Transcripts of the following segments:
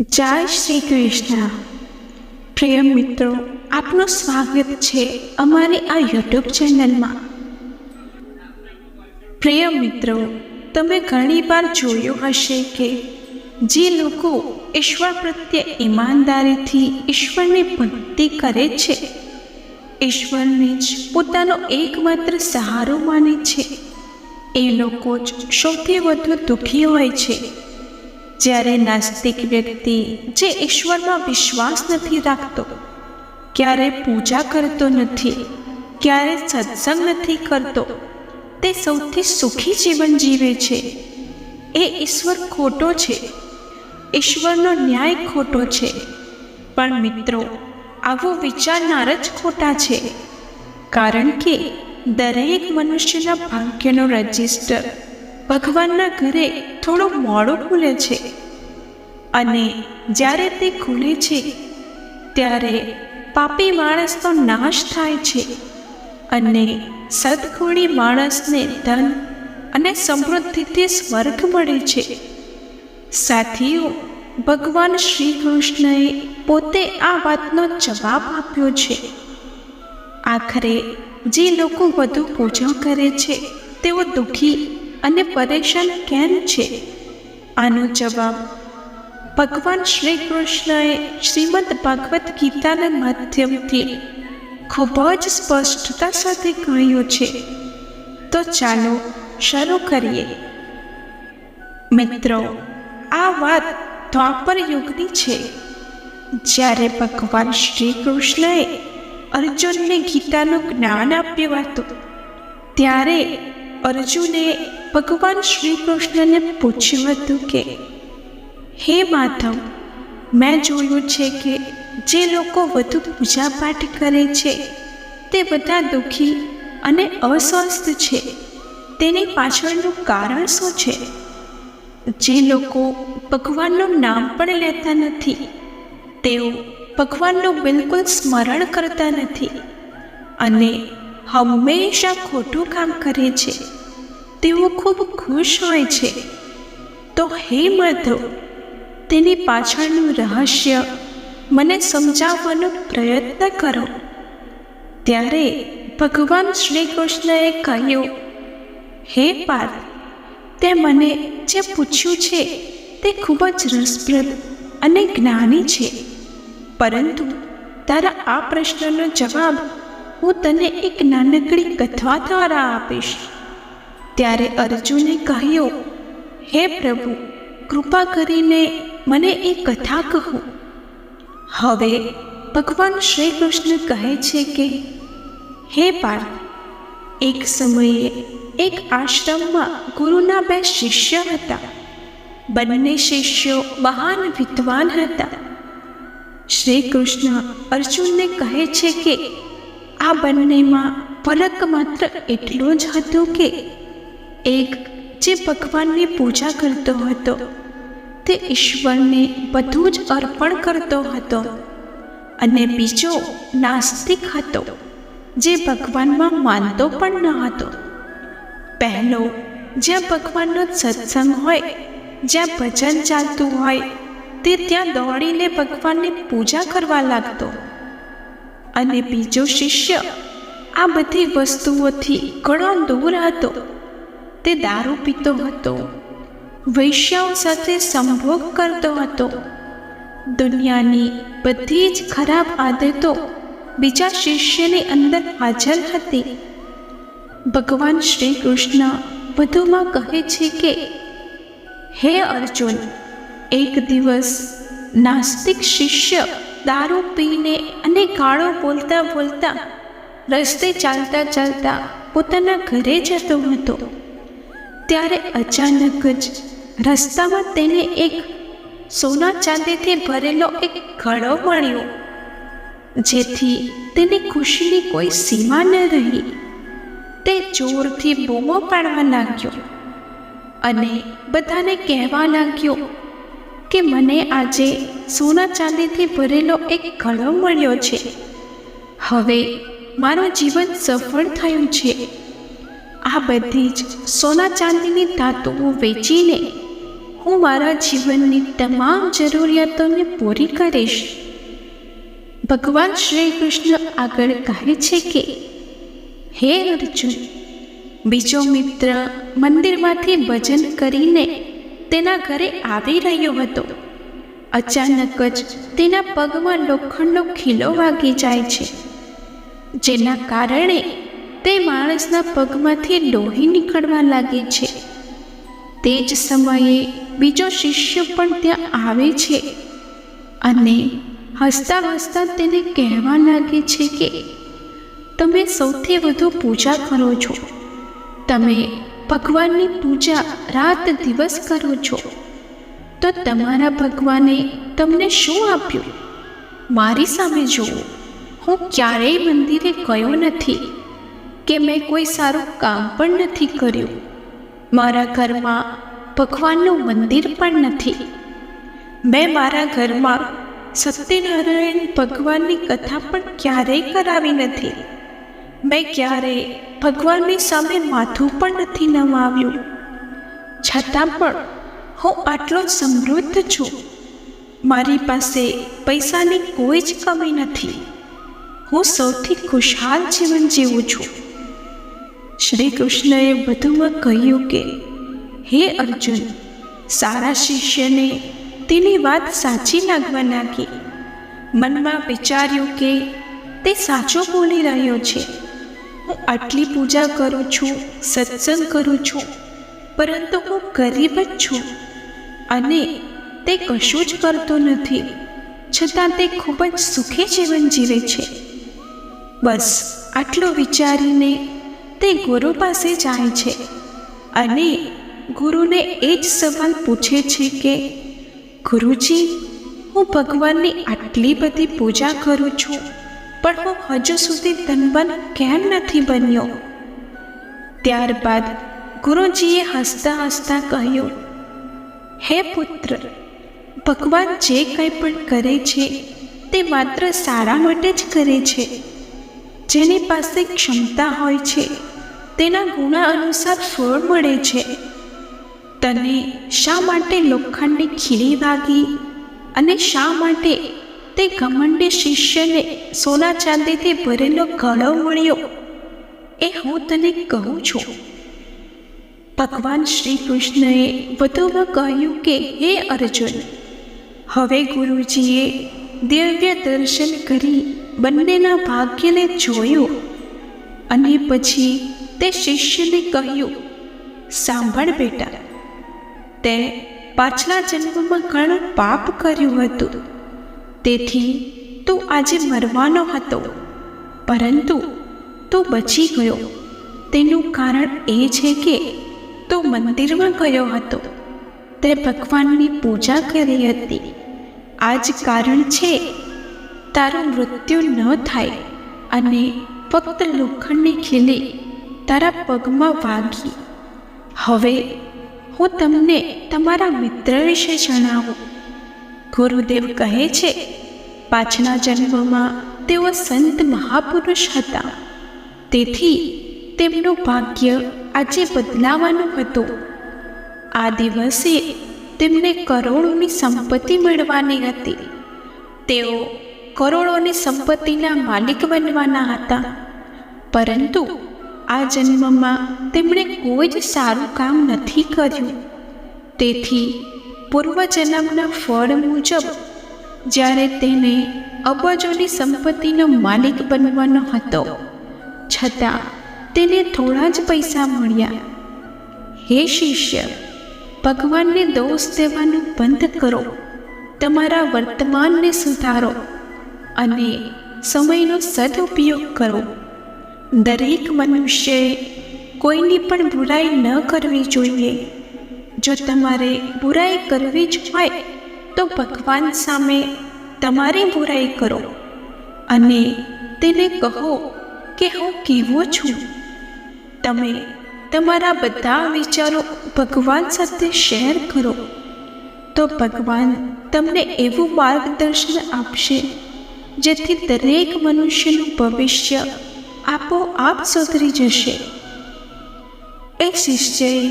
જય શ્રી કૃષ્ણ. પ્રિય મિત્રો, આપનું સ્વાગત છે અમારી આ યુટ્યુબ ચેનલમાં પ્રિય મિત્રો, તમે ઘણી વાર જોયું હશે કે જે લોકો ઈશ્વર પ્રત્યે ઈમાનદારીથી ઈશ્વરની ભક્તિ કરે છે, ઈશ્વરને જ પોતાનો એકમાત્ર સહારો માને છે. એ લોકો જ સૌથી વધુ દુઃખી હોય છે. જ્યારે નાસ્તિક વ્યક્તિ જે ઈશ્વરમાં વિશ્વાસ નથી રાખતો, ક્યારે પૂજા કરતો નથી, ક્યારે સત્સંગ નથી કરતો, તે સૌથી સુખી જીવન જીવે છે. એ ઈશ્વર ખોટો છે. ઈશ્વરનો ન્યાય ખોટો છે. પણ મિત્રો, આવો વિચારનાર જ ખોટા છે. કારણ કે દરેક મનુષ્યના ભાગ્યનો રજિસ્ટર ભગવાનના ઘરે થોડું મોડું ખુલે છે. અને જ્યારે તે ખુલે છે, ત્યારે પાપી માણસનો નાશ થાય છે અને સદગુણી માણસને ધન અને સમૃદ્ધિથી સ્વર્ગ મળે છે. સાથીઓ, ભગવાન શ્રી કૃષ્ણએ પોતે આ વાતનો જવાબ આપ્યો છે. આખરે જે લોકો વધુ પૂજા કરે છે, તેઓ દુઃખી અને પરેશાન કેમ છે? આનો જવાબ, ભગવાન શ્રી કૃષ્ણએ શ્રીમદ ભગવદ્ ગીતાના માધ્યમથી ખૂબ જ સ્પષ્ટતા સાથે કહ્યું છે. તો ચાલો શરૂ કરીએ. મિત્રો, આ વાત દ્વાપર યુગની છે. જ્યારે ભગવાન શ્રી કૃષ્ણએ અર્જુનને ગીતાનું જ્ઞાન આપ્યું હતું, ત્યારે અર્જુને ભગવાન શ્રી કૃષ્ણને પૂછ્યું હતું કે, હે માધવ, મેં જોયું છે કે જે લોકો વધુ પૂજાપાઠ કરે છે, તે બધા દુઃખી અને અસ્વસ્થ છે. તેની પાછળનું કારણ શું છે? જે લોકો ભગવાનનું નામ પણ લેતા નથી, તેઓ ભગવાનનું બિલકુલ સ્મરણ કરતા નથી અને હંમેશા ખોટું કામ કરે છે. તેઓ ખૂબ ખુશ હોય છે. તો હે માધવ, તેની પાછળનું રહસ્ય મને સમજાવવાનો પ્રયત્ન કરો. ત્યારે ભગવાન શ્રી કૃષ્ણએ કહ્યું, હે પાર્થ, તે મને જે પૂછ્યું છે તે ખૂબ જ રસપ્રદ અને જ્ઞાની છે. પરંતુ તારા આ પ્રશ્નનો જવાબ હું તને એક નાનકડી કથા દ્વારા આપીશ. ત્યારે અર્જુને કહ્યું, હે પ્રભુ, કૃપા કરીને મને એ કથા કહો. હવે ભગવાન શ્રી કૃષ્ણ કહે છે કે, હે પાર્થ એક સમયે એક આશ્રમમાં ગુરુના બે શિષ્ય હતા. બંને શિષ્યો મહાન વિદ્વાન હતા. શ્રી કૃષ્ણ અર્જુનને કહે છે કે, આ બંનેમાં ફરક માત્ર એટલો જ હતો કે એક જે ભગવાનની પૂજા કરતો હતો, તે ઈશ્વરને બધું જ અર્પણ કરતો હતો અને બીજો નાસ્તિક હતો જે ભગવાનમાં માનતો પણ ન હતો. પહેલો, જ્યાં ભગવાનનો સત્સંગ હોય, જ્યાં ભજન ચાલતું હોય, તે ત્યાં દોડીને ભગવાનની પૂજા કરવા લાગતો. અને બીજો શિષ્ય આ બધી વસ્તુઓથી ઘણો દૂર હતો. તે દારૂ પીતો હતો. વૈશ્યાઓ સાથે સંભોગ કરતો હતો. દુનિયાની બધી જ ખરાબ આદતો બીજા શિષ્યની અંદર હાજર હતી. ભગવાન શ્રી કૃષ્ણ વધુમાં કહે છે કે, હે અર્જુન, એક દિવસ નાસ્તિક શિષ્ય દારૂ પીને અને ગાળો બોલતા બોલતા રસ્તે ચાલતા ચાલતા પોતાના ઘરે જતો હતો. ત્યારે અચાનક જ રસ્તામાં તેને એક સોના ચાંદીથી ભરેલો એક ઘડો મળ્યો, જેથી તેની ખુશીની કોઈ સીમા ન રહી. તે જોરથી બૂમો પાડવા લાગ્યો અને બધાને કહેવા લાગ્યો કે મને આજે સોના ચાંદીથી ભરેલો એક ઘડો મળ્યો છે. હવે મારું જીવન સફળ થયું છે. આ બધી જ સોના ચાંદીની ધાતુઓ વેચીને હું મારા જીવનની તમામ જરૂરિયાતોને પૂરી કરીશ. ભગવાન શ્રી કૃષ્ણ આગળ કહે છે કે, હે અર્જુન, બીજો મિત્ર મંદિરમાંથી ભજન કરીને તેના ઘરે આવી રહ્યો હતો. અચાનક જ તેના પગમાં લોખંડનો ખીલો વાગી જાય છે. જેના કારણે તે માણસના પગમાંથી લોહી નીકળવા લાગે છે. તે જ સમયે બીજો શિષ્ય પણ ત્યાં આવે છે અને હસતા હસતા તેને કહેવા લાગે છે કે, તમે સૌથી વધુ પૂજા કરો છો. તમે ભગવાનની પૂજા રાત દિવસ કરો છો. તો તમારા ભગવાને તમને શું આપ્યું? મારી સામે જુઓ. હું ક્યારેય મંદિરે ગયો નથી. કે મેં કોઈ સારું કામ પણ નથી કર્યું. મારા ઘરમાં ભગવાનનું મંદિર પણ નથી. મેં મારા ઘરમાં સત્યનારાયણ ભગવાનની કથા પણ ક્યારેય કરાવી નથી. મેં ક્યારેય ભગવાનની સામે માથું પણ નથી નમાવ્યું. છતાં પણ હું આટલો સમૃદ્ધ છું. મારી પાસે પૈસાની કોઈ જ કમી નથી. હું સૌથી ખુશહાલ જીવન જીવું છું. શ્રી કૃષ્ણએ વધુમાં કહ્યું કે, હે અર્જુન, સારા શિષ્યને તેની વાત સાચી લાગવા લાગી મનમાં વિચાર્યું કે તે સાચો બોલી રહ્યો છે. હું આટલી પૂજા કરું છું, સત્સંગ કરું છું, પરંતુ હું ગરીબ જ છું અને તે કશું જ કરતો નથી. છતાં તે ખૂબ જ સુખી જીવન જીવે છે. બસ, આટલું વિચારીને તે ગુરુ પાસે જાય છે અને ગુરુને એ જ સવાલ પૂછે છે કે, ગુરુજી, હું ભગવાનની આટલી બધી પૂજા કરું છું, પણ હું હજુ સુધી ધનવાન કેમ નથી બન્યો? ત્યારબાદ ગુરુજીએ હસતા હસતા કહ્યું, હે પુત્ર, ભગવાન જે કંઈ પણ કરે છે, તે માત્ર સારા માટે જ કરે છે. જેની પાસે ક્ષમતા હોય છે, તેના ગુણા અનુસાર ફળ મળે છે. તને શા માટે લોખંડની ખીલી વાગી અને શા માટે તે ઘમંડી શિષ્યને સોના ચાંદીથી ભરેલો ગળો મળ્યો? એ હું તને કહું છું. ભગવાન શ્રી કૃષ્ણએ વધુમાં કહ્યું કે, હે અર્જુન, હવે ગુરુજીએ દિવ્ય દર્શન કરી બંનેના ભાગ્યને જોયું અને પછી તે શિષ્યને કહ્યું, સાંભળ બેટા, તે પાછલા જન્મમાં ઘણું પાપ કર્યું હતું. તેથી તું આજે મરવાનો હતો. પરંતુ તું બચી ગયો. તેનું કારણ એ છે કે તું મંદિરમાં ગયો હતો. તે ભગવાનની પૂજા કરી હતી. આ જ કારણ છે તારું મૃત્યુ ન થાય અને ફક્ત લોખંડની ખીલી તારા પગમાં વાગી. હવે હું તમને તમારા મિત્ર વિશે જણાવું. ગુરુદેવ કહે છે, પાછલા જન્મમાં તેઓ સંત મહાપુરુષ હતા. તેથી તેમનું ભાગ્ય આજે બદલાવાનું હતું. આ દિવસે તેમને કરોડોની સંપત્તિ મળવાની હતી. તેઓ કરોડોની સંપત્તિના માલિક બનવાના હતા. પરંતુ આ જન્મમાં તેમણે કોઈ જ સારું કામ નથી કર્યું. તેથી પૂર્વજન્મના ફળ મુજબ, જ્યારે તેને અબજોની સંપત્તિનો માલિક બનવાનો હતો, છતાં તેને થોડા જ પૈસા મળ્યા. હે શિષ્ય, ભગવાનને દોષ દેવાનું બંધ કરો. તમારા વર્તમાનને સુધારો. અને સમયનો સદુપયોગ કરો દરેક મનુષ્યએ કોઈની પણ બુરાઈ ન કરવી જોઈએ. જો તમારે બુરાઈ કરવી જ હોય, તો ભગવાન સામે તમારી બુરાઈ કરો. અને તેને કહો કે હું કેવો છું. તમે તમારા બધા વિચારો ભગવાન સાથે શેર કરો. તો ભગવાન તમને એવું માર્ગદર્શન આપશે જેથી દરેક મનુષ્યનું ભવિષ્ય આપોઆપ સુધરી જશે. એ શિષ્યએ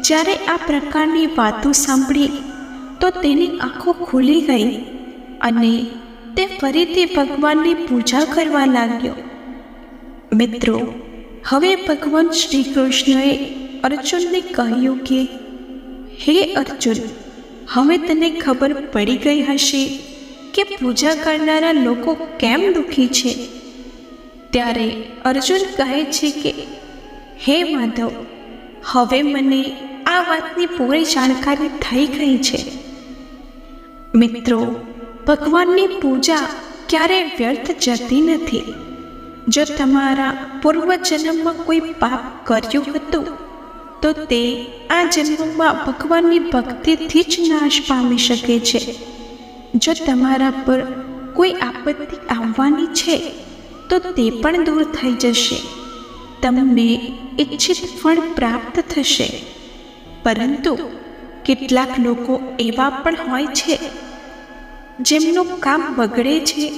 જ્યારે આ પ્રકારની વાતો સાંભળી, તો તેની આંખો ખુલી ગઈ અને તે ફરીથી ભગવાનની પૂજા કરવા લાગ્યો. મિત્રો, હવે ભગવાન શ્રી કૃષ્ણએ અર્જુનને કહ્યું કે, હે અર્જુન, હવે તને ખબર પડી ગઈ હશે કે પૂજા કરનારા લોકો કેમ દુઃખી છે? ત્યારે અર્જુન કહે છે કે, હે માધવ, હવે મને આ વાતની પૂરી જાણકારી થઈ ગઈ છે. મિત્રો, ભગવાનની પૂજા ક્યારેય વ્યર્થ જતી નથી. જો તમારા પૂર્વજન્મમાં કોઈ પાપ કર્યું હતું, તો તે આ જન્મમાં ભગવાનની ભક્તિથી જ નાશ પામી શકે છે. જો તમારા પર કોઈ આપત્તિ આવવાની છે, તો તે પણ દૂર થઈ જશે. તમને ઈચ્છિત ફળ પ્રાપ્ત થશે. પરંતુ કેટલાક લોકો એવા પણ હોય છે, જેમનું કામ બગડે છે,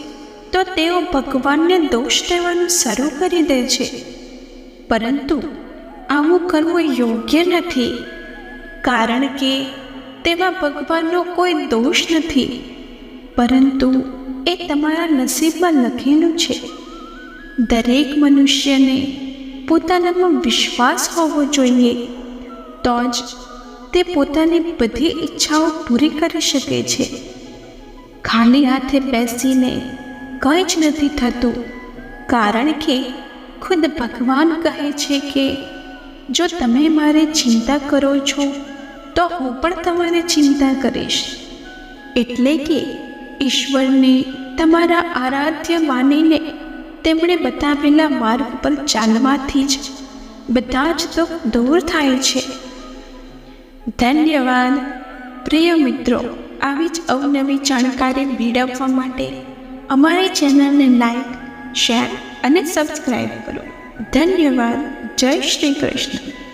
તો તેઓ ભગવાનને દોષ દેવાનું શરૂ કરી દે છે. પરંતુ આવું કરવું યોગ્ય નથી, કારણ કે તેમાં ભગવાનનો કોઈ દોષ નથી. પરંતુ એ તમારા નસીબમાં લખેલું છે. દરેક મનુષ્યને પોતાનામાં વિશ્વાસ હોવો જોઈએ, તો જ તે પોતાની બધી ઈચ્છાઓ પૂરી કરી શકે છે. ખાલી હાથે બેસીને કંઈ જ નથી થતું, કારણ કે ખુદ ભગવાન કહે છે કે, જો તમે મારે ચિંતા કરો છો, તો હું પણ તમારી ચિંતા કરીશ. એટલે કે ઈશ્વરને તમારા આરાધ્ય માનીને તેમણે બતાવેલા માર્ગ પર ચાલવાથી જ બધા જ દુઃખ દૂર થાય છે. ધન્યવાદ. પ્રિય મિત્રો, આવી જ અવનવી જાણકારી મેળવવા માટે અમારી ચેનલને લાઈક, શેર અને સબસ્ક્રાઈબ કરો. ધન્યવાદ. જય શ્રી કૃષ્ણ.